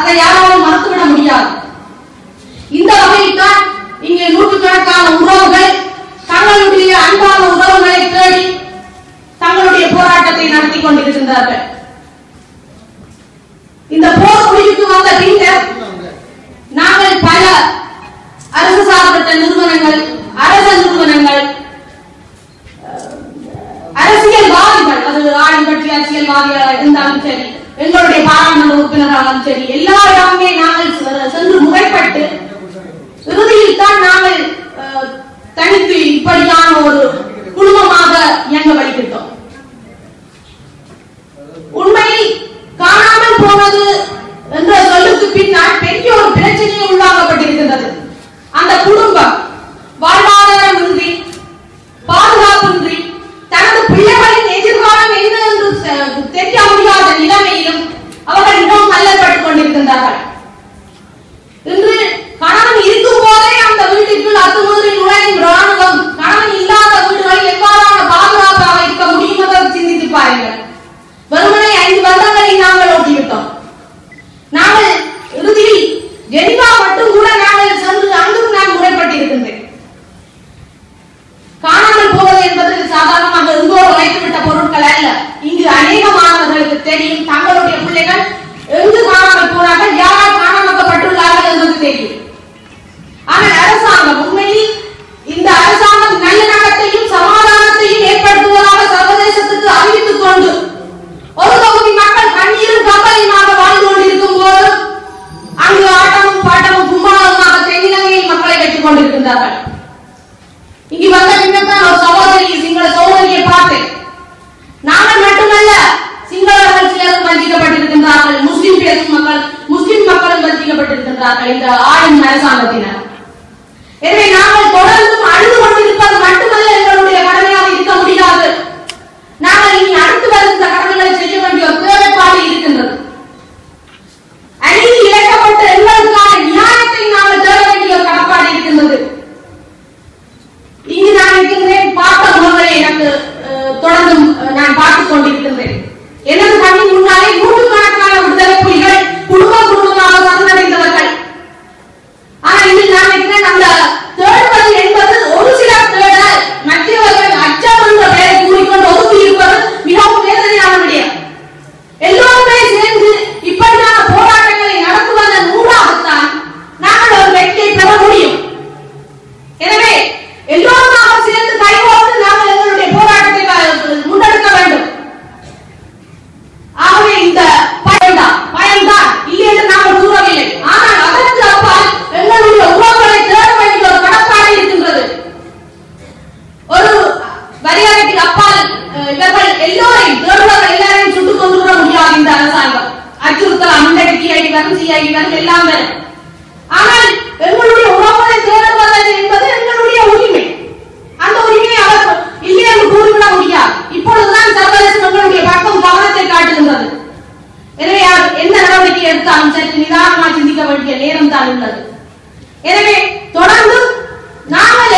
அதை யாராலும் மறுத்துவிட முடியாது. இந்த வகையில் தான் இங்கே நூற்றுக்கணக்கான உறவுகள் தங்களுடைய அன்பான உறவுகளை தேடி தங்களுடைய போராட்டத்தை நடத்தி கொண்டிருக்கின்றார்கள். இந்த போர் முடிவுக்கு வந்த பின்னர் நாங்கள் பல அரசு சார்பற்ற நிறுவனங்கள் அரச நிறுவனங்கள் அரசியல்வாதிகள் அது ஆளுங்கட்சி அரசியல்வாதிகளாக இருந்தாலும் சரி எங்களுடைய பாராளுமன்ற உறுப்பினராலும் சரி எல்லாருமே நாங்கள் சென்று முறைப்பட்டு இறுதியில் தான் நாங்கள் தனித்து இப்படியான ஒரு குடும்பமாக இயங்க ஜெனிவா மட்டும் கூட சென்று அங்கும் நான் முறைப்பட்டிருக்கின்றேன். காணாமல் போவது என்பது சாதாரணமாக எங்கோ வைத்துவிட்ட பொருட்கள் அல்ல. இங்கு அநேக மாணவர்களுக்கு தெரியும் தங்களுடைய பிள்ளைகள் சிங்களவர்கள் சிலரும் வஞ்சிக்கப்பட்டிருக்கின்றார்கள் முஸ்லிம் பேசும் மக்கள் முஸ்லிம் மக்களும் வஞ்சிக்கப்பட்டிருக்கின்றார்கள் இந்த ஆளும் அரசாங்கத்தினர். எனவே எனவே எல்லோரும் நாம் சேர்ந்து கைகோர்த்து நாங்கள் எங்களுடைய போராட்டத்தை முன்னெடுக்க வேண்டும். ஆகவே இந்த பயன்தான் பயன்தான் இல்லை என்று நாங்கள் கூறவில்லை. ஆனால் அதற்கு அப்பால் எங்களுடைய உறவுகளை தேட வேண்டிய ஒரு கடப்பாடு இருக்கின்றது. ஒரு வரியாரைக்கு அப்பால் இவர்கள் எல்லோரையும் தேடுபவர்கள் எல்லாரையும் சுட்டுக் கொண்டு விட முடியாது இந்த அரசாங்கம். அச்சுறுத்தலாம் இந்த டிஐடி வரும் சிஐடி வரும் எல்லாம் வரும். ஆனால் எங்களுடைய உறவுகளை என்பது எங்களுடைய உரிமை. அந்த உரிமையை அவர் இல்லை என்று முடியாது. இப்பொழுதுதான் சர்வதேசம் எங்களுடைய பக்கம் கவனத்தை காட்டுகின்றது. எனவே எந்த நடவடிக்கை எடுத்தாலும் சற்று நிதானமாக சிந்திக்க வேண்டிய நேரம் தான் உள்ளது. எனவே தொடர்ந்து நாங்கள்